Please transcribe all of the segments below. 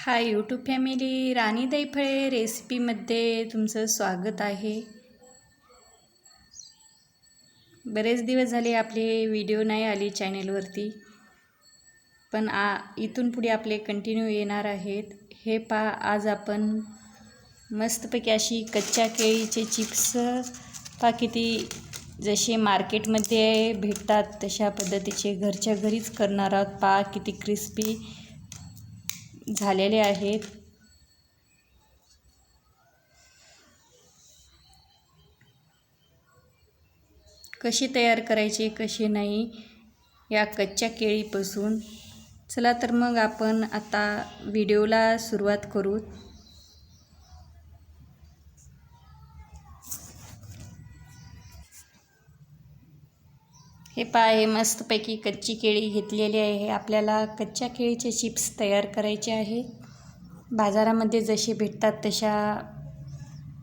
Hi YouTube family राणी दैफळे रेसिपीमध्ये तुमचं स्वागत आहे. बरेच दिवस झाले आपले व्हिडिओ नाही आले चॅनेलवरती पण आ इथून पुढे आपले कंटिन्यू येणार आहेत. हे पा आज आपण मस्तपैकी अशी कच्च्या केळीचे चिप्स पा किती जसे मार्केटमध्ये भेटतात तशा पद्धतीचे घरच्या घरीच करणार आहोत. पा किती क्रिस्पी झालेले आहेत. कशी तयार करायची कशी नाही या कच्च्या केळीपासून. चला तर मग आपण आता व्हिडिओला सुरुवात करू. हे पहा हे मस्तपैकी कच्ची केळी घेतलेली आहे. आपल्याला कच्च्या केळीचे चिप्स तयार करायचे आहे. बाजारामध्ये जसे भेटतात तशा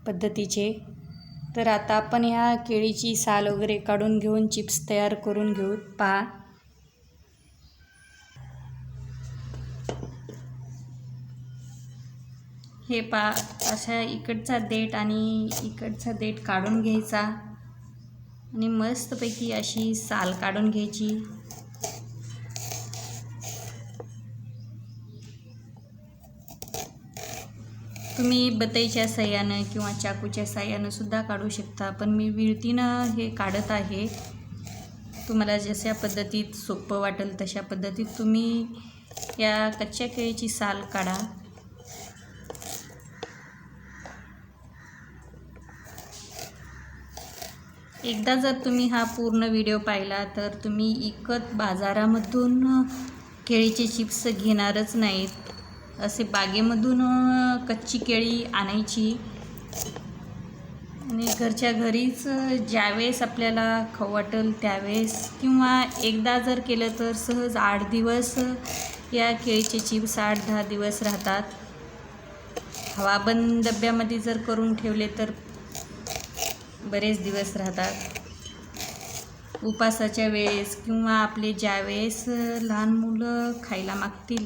पद्धतीचे. तर आता आपण ह्या केळीची साल वगैरे काढून घेऊन चिप्स तयार करून घेऊ. पहा. हे पा अशा इकडचा देठ आणि इकडचा देठ काढून घ्यायचा. आणि मस्तपैकी अशी साल काढून घ्यायची. तुम्ही बतईच्या सहाय्यानं किंवा चाकूच्या सहाय्यानं सुद्धा काढू शकता पण मी विळतीनं हे काढत आहे. तुम्हाला जशा पद्धतीत सोपं वाटेल तशा पद्धतीत तुम्ही या कच्च्या केळीची साल काढा. एकदा जर तुम्ही हा पूर्ण व्हिडिओ पाहिला तर तुम्ही इकत बाजारामधून केळीचे चिप्स घेणारच नाहीत. असे बागेमधून कच्ची केळी आणायची. आणि घरच्या घरीच ज्यावेळेस आपल्याला खाऊ वाटेल त्यावेळेस किंवा एकदा जर केलं तर सहज आठ दिवस या केळीचे चिप्स आठ दहा दिवस राहतात. हवाबंद डब्यामध्ये जर करून ठेवले तर बरेच दिवस राहतात. उपासाच्या वेळेस किंवा आपले ज्यावेळेस लहान मुलं खायला मागतील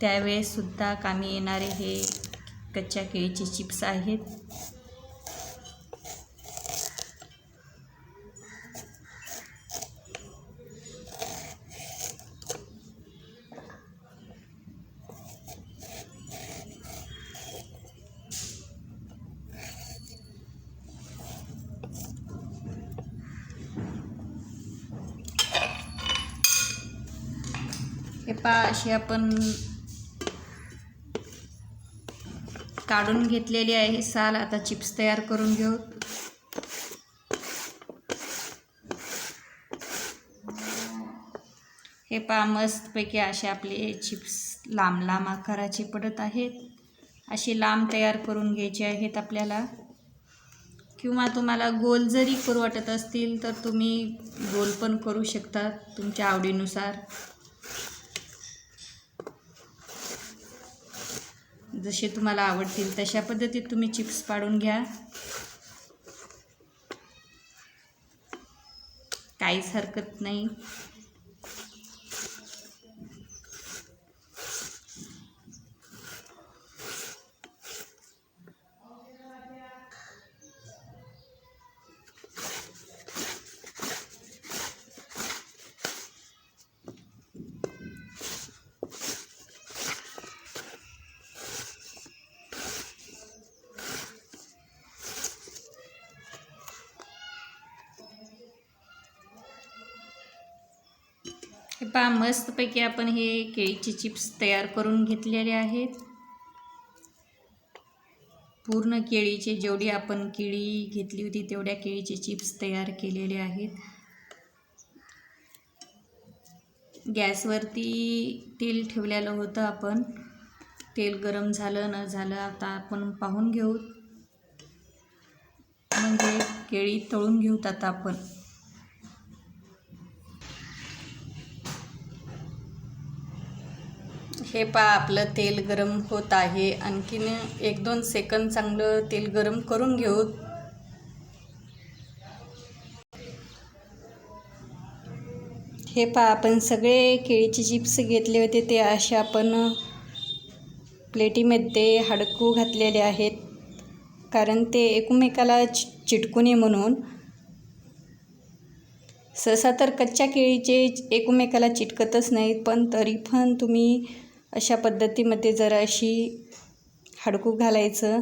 त्यावेळेससुद्धा कामी येणारे हे कच्च्या केळीचे चिप्स आहेत. पा अशी आपण काढून घेतलेली आहे साल. आता चिप्स तयार करून घेऊ. हे पा मस्तपैकी असे आपले चिप्स लांब लांब आकाराचे पडत आहेत. असे लांब तयार करून घ्यायचे आहेत आपल्याला. किंवा तुम्हाला गोल जरी करू वाटत असतील तर तुम्ही गोल पण करू शकता तुमच्या आवडीनुसार. जसे तुम्हाला आवडतील तशा पद्धतीत तुम्ही चिप्स पाडून घ्या. काहीच हरकत नाही. हे पहा मस्तपैकी आपण हे केळीचे चिप्स तयार करून घेतलेले आहेत. पूर्ण केळीचे जेवढी आपण केळी घेतली होती तेवढ्या केळीचे चिप्स तयार केलेले आहेत. गॅसवरती तेल ठेवलेलं होतं आपण. तेल गरम झालं न झालं आता आपण पाहून घेऊ. म्हणजे केळी तळून घेऊत आता आपण. हे पा आपलं तेल गरम होत आहे. आणखीन एक दोन सेकंद चांगलं तेल गरम करून घेऊ. हे पा आपण सगळे केळीचे चिप्स घेतले होते ते असे आपण प्लेटीमध्ये हडकू घातलेले आहेत. कारण ते एकमेकाला चि चिटकू नये म्हणून. सहसा तर कच्च्या केळीचे एकमेकाला चिटकतच नाहीत पण तरी पण तुम्ही अशा पद्धतीमध्ये जरा अशी हडकू घालायचं.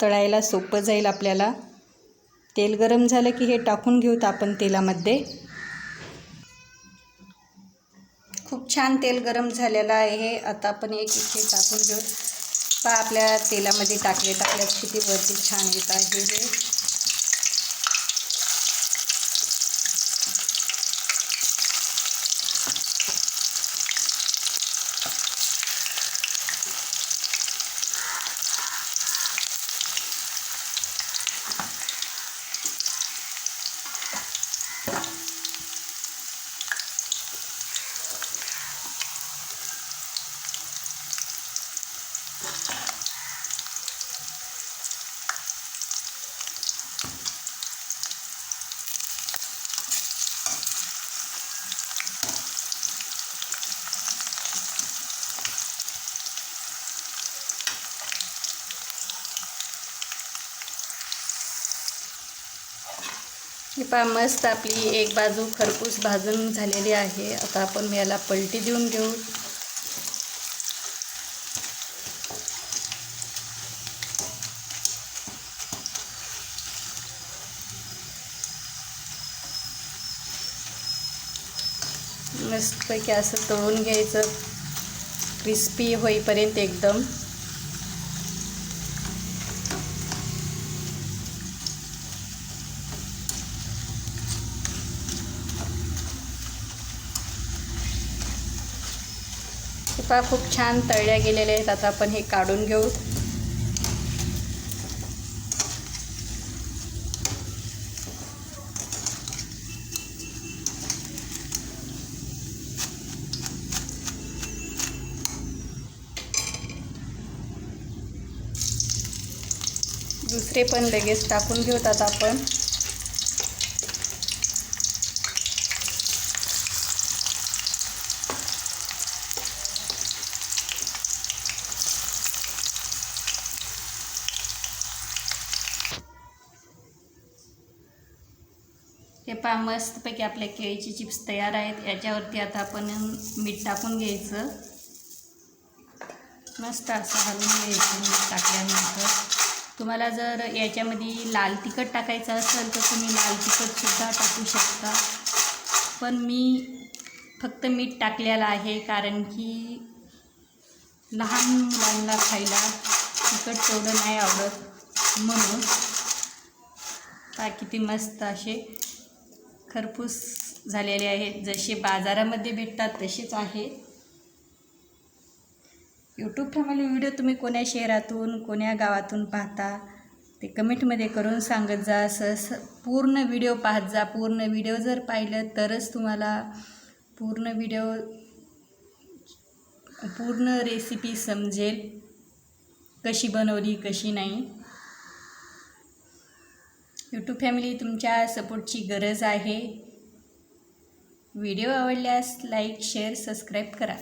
तळायला सोपं जाईल आपल्याला. तेल गरम झालं की हे टाकून घेऊत आपण तेलामध्ये. खूप छान तेल गरम झालेलं आहे आता आपण एक इथे टाकून घेऊ पहा आपल्या तेलामध्ये टाकले टाकल्यास किती वरती छान येत आहे हे. हे पहा मस्त आपली एक बाजू खरपूस भाजून झालेली आहे. आता आपण याला पलटी देऊन घेऊ. मस्तपैकी असं तळून घ्यायचं. क्रिस्पी होईपर्यंत एकदम. हे खूप छान तळल्या गेलेल्या आहेत. आता आपण हे काढून घेऊ. दुसरे पण लगेच टाकून घेऊत आता आपण. पहा मस्तपैकी आपल्या केळीची चिप्स तयार आहेत. याच्यावरती आता आपण मीठ टाकून घ्यायचं. मस्त असं हलवून घ्यायचं मीठ टाकल्यानंतर. तुम्हाला जर याच्यामध्ये लाल तिखट टाकायचं असेल तर तुम्ही लाल तिखटसुद्धा टाकू शकता. पण मी फक्त मीठ टाकलेलं आहे कारण की लहान मुलांना खायला तिखट तेवढं नाही आवडत म्हणून. पहा किती मस्त असे खरपूस झालेले आहेत जसे बाजारामध्ये भेटतात तसेच आहेत यूट्यूब फॅमिली व्हिडिओ तुम्ही कोण्या शहरातून कोण्या गावातून पाहता ते कमेंटमध्ये करून सांगत जा. सहस पूर्ण व्हिडिओ पाहत जा. पूर्ण व्हिडिओ जर पाहिलं तरच तुम्हाला पूर्ण व्हिडिओ पूर्ण रेसिपी समजेल कशी बनवली कशी नाही. यूट्यूब फॅमिली तुमच्या सपोर्टची गरज आहे. व्हिडिओ आवडल्यास लाईक शेअर सबस्क्राईब करा.